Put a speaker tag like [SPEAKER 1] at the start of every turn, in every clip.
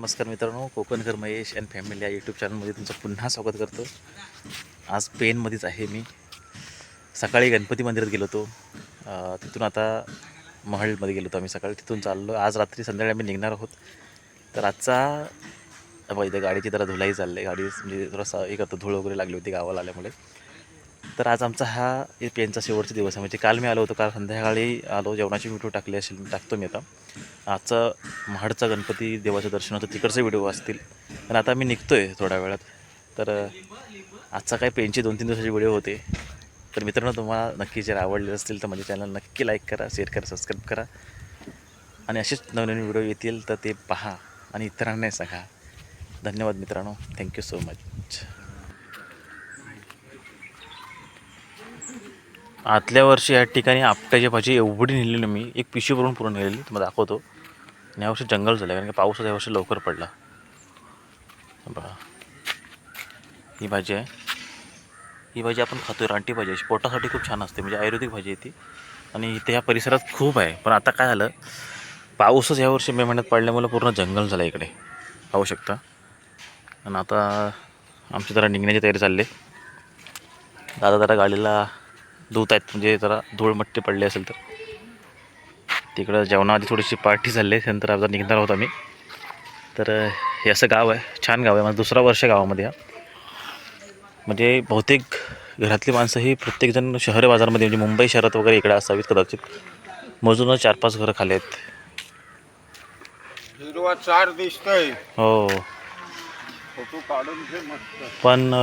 [SPEAKER 1] नमस्कार मित्रांनो कोकणकर Mahesh and family या यूट्यूब चॅनलमध्ये तुमचं पुन्हा स्वागत करतो. आज पेनमध्येच आहे मी. सकाळी गणपती मंदिरात गेलो होतो. तिथून आता महलमध्ये गेलो होतो आम्ही सकाळी. तिथून चाललो. आज रात्री संध्याकाळी आम्ही निघणार आहोत. तर आजचा बघा इथे गाडीची जरा धुलाई चालली आहे. गाडी म्हणजे थोडासा एक आता धूळ वगैरे लागली होती गावाला आल्यामुळे. तर आज आमचा हा पेनचा शेवटचा दिवस आहे. म्हणजे काल मी आलो होतो काल संध्याकाळी आलो जेवणाची व्हिडिओ टाकली असेल टाकतो मी आता. आजचा महाडचा गणपती देवाचं दर्शन होतं तिकडचे व्हिडिओ असतील. पण आता मी निघतो आहे थोड्या वेळात. तर आजचा काय पेनचे दोन तीन दिवसाचे व्हिडिओ होते. तर मित्रांनो तुम्हाला नक्की जर आवडले असतील तर माझ्या चॅनल नक्की लाईक करा शेअर करा सबस्क्राईब करा. आणि असेच नवनवीन व्हिडिओ येतील तर ते पहा आणि इतरांनाही सांगा. धन्यवाद मित्रांनो. थँक्यू सो मच आतल्या वर्षी या ठिकाणी आपट्याची भाजी एवढी नेलेली मी एक पिशवी भरून पूर्ण नेलेली तुम्हाला दाखवतो. आणि यावर्षी जंगल झालं कारण की पाऊसच यावर्षी लवकर पडला. बघा. ही भाजी आहे. ही भाजी आपण खातोय रानटी भाजी आहे. पोटासाठी खूप छान असते म्हणजे आयुर्वेदिक भाजी आहे ती. आणि इथे ह्या परिसरात खूप आहे. पण आता काय झालं पाऊसच यावर्षी मे महिन्यात पडल्यामुळे पूर्ण जंगल झालं इकडे. पाहू शकता. आणि आता आमची जरा निघण्याची तयारी चालली आहे. दादा जरा गाडीला धुत आहेत म्हणजे जरा धूळ मट्टी पडली असेल तर. तिकडं जेवणाआधी थोडीशी पार्टी झाली आहे त्यानंतर आता निघणार आहोत आम्ही. तर हे असं गाव आहे छान गाव आहे माझं दुसरा वर्ष गावामध्ये हा म्हणजे बहुतेक घरातली माणसं ही प्रत्येकजण शहर बाजारमध्ये म्हणजे मुंबई शहरात वगैरे इकडे असावीत कदाचित. मोजून चार पाच घरं खाली आहेत.
[SPEAKER 2] चार दिसतोय.
[SPEAKER 1] हो. पण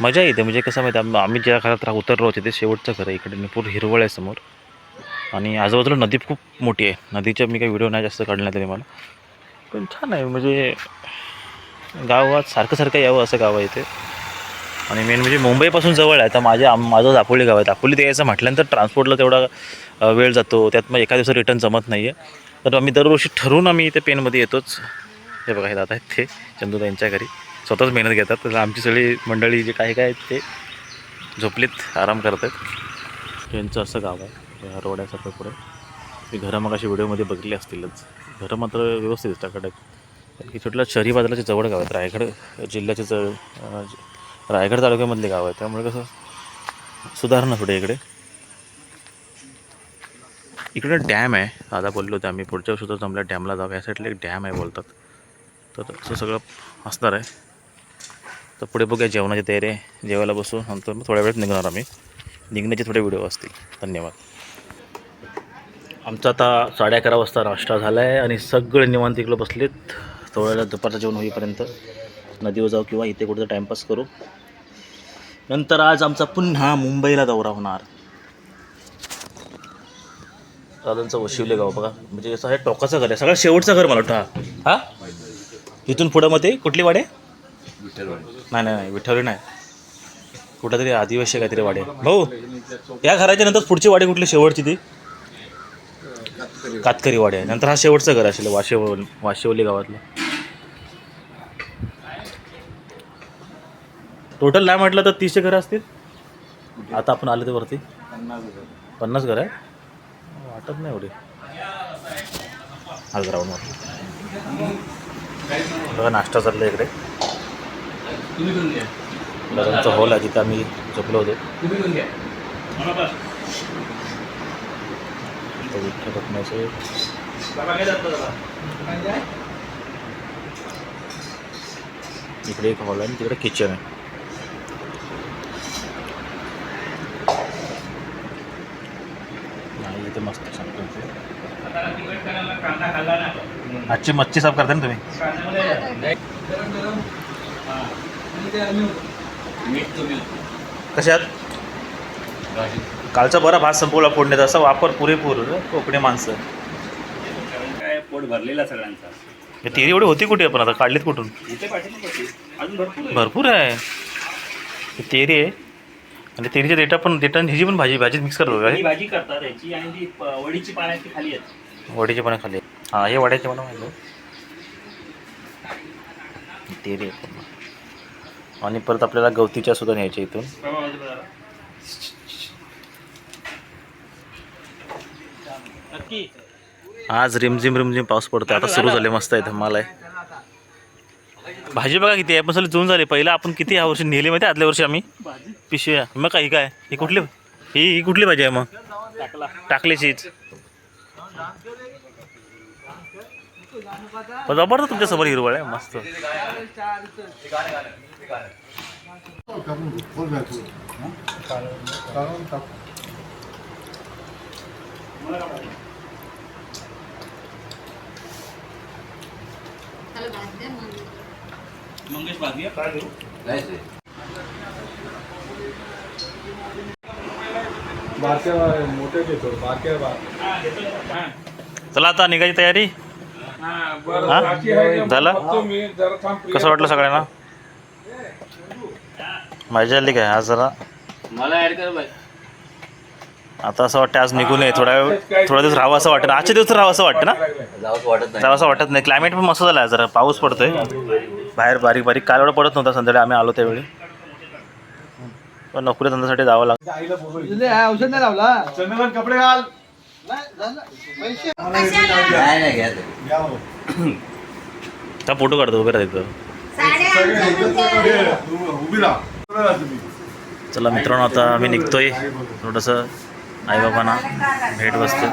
[SPEAKER 1] मजा येते. म्हणजे कसं माहिती आहे, आम्ही ज्या घरात राह उतरलो होते ते शेवटचं घर आहे इकडे. पूर्ण हिरवळ आहे समोर. आणि आजूबाजूला नदी खूप मोठी आहे. नदीच्या मी काही व्हिडिओ नाही जास्त काढला तरी मला. पण छान आहे म्हणजे गावात सारखं सारखं यावं असं गाव आहे इथे. आणि मेन म्हणजे मुंबईपासून जवळ आहे. तर माझ्या माझं दापोली गाव आहे. दापोलीत यायचं म्हटल्यानंतर ट्रान्सपोर्टला तेवढा वेळ जातो. त्यात मग एका दिवसात रिटर्न जमत नाही आहे तर आम्ही दरवर्षी ठरवून आम्ही इथे पेनमध्ये येतोच. हे बघा हे दादा आहेत ते. चंदूदा यांच्या घरी. स्वतःच मेहनत घेतात. तर आमची सगळी मंडळी जे काही काय आहेत ते झोपलीत आराम करत आहेत असं गाव आहे. हरवड्यासारखं पुढे. मी घरं मग अशी व्हिडिओमध्ये बघितली असतीलच. घरं मात्र व्यवस्थित टाकाटक. कारण की छोटलं शहरी बाजाराचे जवळ गाव आहेत. रायगड जिल्ह्याचे जवळ ज- रायगड तालुक्यामधले गाव आहे त्यामुळे कसं सुधारणा थोडे इकडे. इकडे डॅम आहे. दादा बोललो होते आम्ही पुढच्या वर्षी तर जमल्या डॅमला जाऊ या साईडला एक डॅम आहे बोलतात. तर तसं सगळं असणार आहे. तर पुढे बघूया जेवणाची तयारी आहे. जेवायला बसू. नंतर मग थोड्या वेळात निघणार आम्ही. निघण्याचे थोडे व्हिडिओ असतील. धन्यवाद. आमचा आता साडे अकरा वाजता नाश्ता झाला आहे आणि सगळे निवांत इकडं बसलेत. थोड्या दुपारचं जेवण होईपर्यंत नदीवर जाऊ किंवा इथे कुठं टाईमपास करू. नंतर आज आमचा पुन्हा मुंबईला दौरा होणार. दादांचं वशिवले गाव बघा. म्हणजे असं हे टोकाचं घर आहे. सगळं शेवटचं घर मला वाटतं. हा? हा इथून पुढं मध्ये कुठली वाडे? नाही नाही नाही विठ्ठली नाही. कुठं तरी आदिवासी काहीतरी वाडे. भाऊ या घराच्या नंतर पुढची वाडी कुठली? शेवटची ती? कातकरी वाडी आहे नंतर हा शेवटचं घर असेल वाशेव वाशिवली गावातलं. टोटल नाही म्हटलं तर तीसशे घरं असतील? आता आपण आले ते वरती. पन्नास घर आहे? वाटत नाही एवढे. आज ग्राउंडवर बघा नाश्ता चालला इकडे. लग्नचा हॉल आहे तिथं आम्ही झोपलो होतो. तर विठ्ठल रत्नाचे. इकडे एक हॉल आहे तिकडे किचन आहे. नाही इथे मस्त सांगतो आजची मच्छी साफ करता ना तुम्ही? कशात कालचा बरा भात संपवला फोडण्याचा असा वापर पुरेपूर कोकणी माणसं.
[SPEAKER 3] काय पोट भरलेला सगळ्यांचा.
[SPEAKER 1] तेरी एवढी होती कुठे आपण आता? काढलीत कुठून?
[SPEAKER 3] इथे पाठीमागे होती. अजून भरपूर आहे.
[SPEAKER 1] भरपूर आहे. तेरी आहे. आणि तेरीच्या देटा पण देटा ह्याची पण भाजी भाजीत मिक्स करतो
[SPEAKER 3] ही भाजी करतात याची आणि ती प- वडीची पाण्याची खाली आहेत.
[SPEAKER 1] वडीचे पण खाली हां हे वड्याचे पण माहिती तेरी आहे पूर्ण. आणि परत आपल्याला गवतीच्या सुद्धा न्यायच्या इथून
[SPEAKER 3] बाबा, बाजूला जरा. नक्की
[SPEAKER 1] आज रिमझिम रिमझिम पाऊस पडतोय. आता सुरू झाले मस्त आहे धमाल आहे भाजी बघा किती आहे. पण सगळी जून झाली. पहिला आपण किती ह्या वर्षी नेली माहिती आदल्या वर्षी आम्ही. पिशव्या. मग काही काय? ही कुठली? ही ही कुठली भाजी आहे मग?
[SPEAKER 3] टाकला.
[SPEAKER 1] टाकल्याचीच जबरदस्त तुमच्यासमोर हिरवळ आहे. मस्त.
[SPEAKER 3] मंगेश काय देऊ
[SPEAKER 2] मोठे घेतो बाकी
[SPEAKER 1] चला आता निघायची तयारी? हा? झालं?
[SPEAKER 2] मी जरा थांब
[SPEAKER 1] कसं वाटलं सगळ्यांना? मजा आली काय आज जरा?
[SPEAKER 3] मला ऍड कर बाई.
[SPEAKER 1] आता असं वाटतं आज निघू नये थोडा वेळ थोडा दिवस राहावं असं वाटतं आजच्या दिवस राहावं असं वाटतं ना? जावं असं वाटत नाही. क्लायमेट पण मस्त झालं आहे जरा. पाऊस पडतोय. बाहेर बारीक बारीक काल एवढा पडत नव्हता संध्याकाळी. आम्ही आलो त्यावेळी. पण नोकरी धंद्यासाठी जावं लागतं
[SPEAKER 4] औषध नाही लावला.
[SPEAKER 2] कपडे घाल.
[SPEAKER 1] त्या फोटो काढतो उभे राहतो
[SPEAKER 2] उभी राहा तुम्ही.
[SPEAKER 1] चला मित्रांनो आता आम्ही निघतोय. थोडंसं आईबाबांना भेट बसते.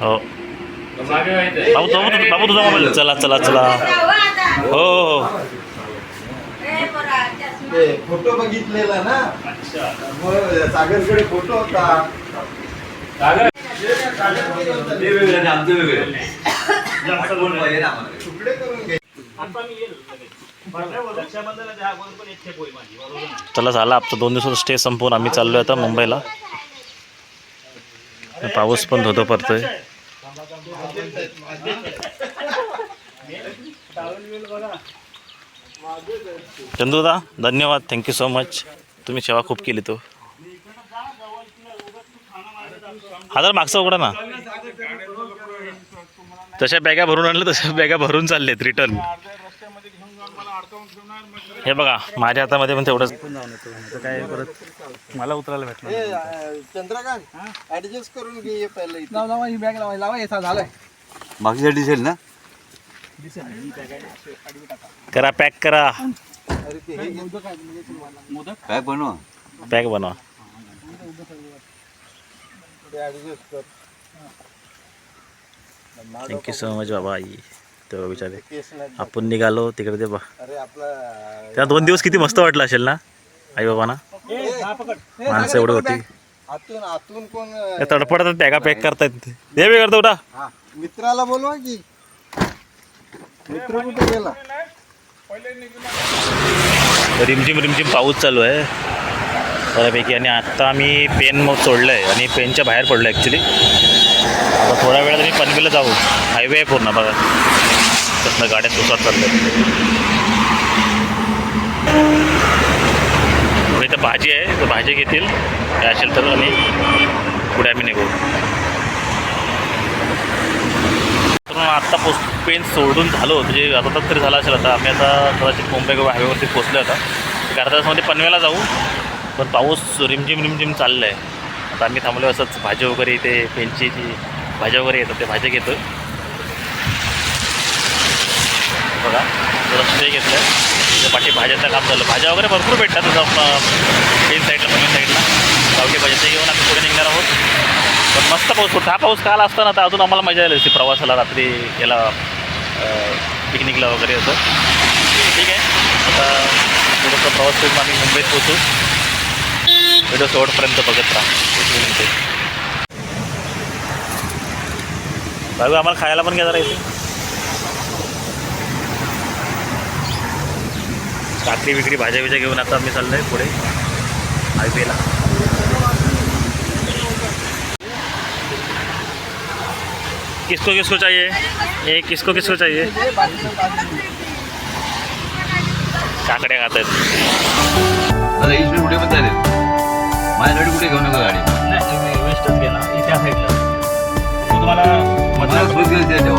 [SPEAKER 1] हो. बाबू तो बाबू तुझा मोबाईल चला चला चला. हो हो, हो.
[SPEAKER 2] फोटो बघितलेला ना सागरकडे फोटो होता
[SPEAKER 5] ते आमचं वेगळे आठवण पाहिजे ना आम्हाला.
[SPEAKER 1] चला झाला. आमचा दोन दिवसाचा स्टे संपवून आम्ही चाललोय आता मुंबईला. पाऊस पण धोधो पडतोय. चंदूदा धन्यवाद. थँक्यू सो मच तुम्ही सेवा खूप केली तो. हा जर मागचा उघडा ना. तशा बॅगा भरून आणल्या तशा बॅगा भरून चाललेत रिटर्न हे बघा माझ्या हातामध्ये पण तेवढंच. काय परत मला उतरायला भेटणार
[SPEAKER 2] चंद्रकांत ऍडजस्ट करून घे पहिले
[SPEAKER 4] ही बॅग लावा लावा झालंय.
[SPEAKER 5] ना?
[SPEAKER 1] करा पॅक करा.
[SPEAKER 5] काय बनवा.
[SPEAKER 1] पॅक बनवा.
[SPEAKER 2] ऍडजस्ट कर.
[SPEAKER 1] थँक्यू सो मच बाबा आई तेव्हा
[SPEAKER 2] नाही
[SPEAKER 1] आपण निघालो तिकडे ते बा
[SPEAKER 2] अरे आपला
[SPEAKER 1] त्या दोन दिवस किती मस्त वाटलं असेल ना? आई बाबांना. माणसं एवढी होती.
[SPEAKER 2] आतून आतून कोण
[SPEAKER 1] त्या तडपडतात बॅगा पॅक करतायत हे बी करतो उठा.
[SPEAKER 2] हा, मित्राला बोलवा की. मित्र कुठे गेला?
[SPEAKER 1] रिमझिम रिमझिम पाऊस चालू आहे. बऱ्यापैकी. आणि आत्ता आम्ही पेन मग सोडलं आहे आणि पेनच्या बाहेर पडलो ॲक्च्युली आता थोड्या वेळात मी पनवेलला जाऊ. हायवे आहे पूर्ण बघा. त्यातनं गाड्या सुसाट चालल्या पुढे इथं भाजी आहे तर भाजी घेतील. काय असेल तर आणि पुढे आम्ही निघू. तर मग आत्ता पोच पेन सोडून झालो. म्हणजे आता तर तरी झाला असेल आता. आम्ही आता कदाचित मुंबई गोवा हायवेवरती पोचलो आता. अर्धा तासामध्ये पनवेला जाऊ. पण पाऊस रिमझिम रिमझिम चाललं आहे आता आम्ही थांबलो असंच भाजी वगैरे इथे पेनची जी भाज्या वगैरे येतात ते भाज्या घेतो बघा थोडं स्टे घेतलं आहे पाठी भाज्यांचं काम झालं भाज्या वगैरे भरपूर भेटतात तसं आपलं साईडला पनवेल साईडला गावठी भाज्या ते घेऊन आम्ही पुढे निघणार आहोत. पण मस्त पाऊस होता हा पाऊस काल असताना तर अजून आम्हाला मजा आली असती प्रवासाला रात्री याला पिकनिकला वगैरे असं ठीक आहे. आता थोडंसं प्रवास करून आम्ही मुंबईत पोचू व्हिडिओ शेवटपर्यंत बघत राहा. बाबू आम्हाला खायला पण घ्या जरा इथे. काकडी विकडी भाज्या बिज्या घेऊन आता आम्ही चाललो आहे पुढे. हायवेला. किसको किसको चाहिए? ये किसको किसको चाहिए? काकड्या खात आहेत.
[SPEAKER 5] माझ्यासाठी कुठे घेऊ नका गाडी?
[SPEAKER 3] नाही वेस्टच गेला त्या साईडला तुम्हाला
[SPEAKER 5] त्या ठेवा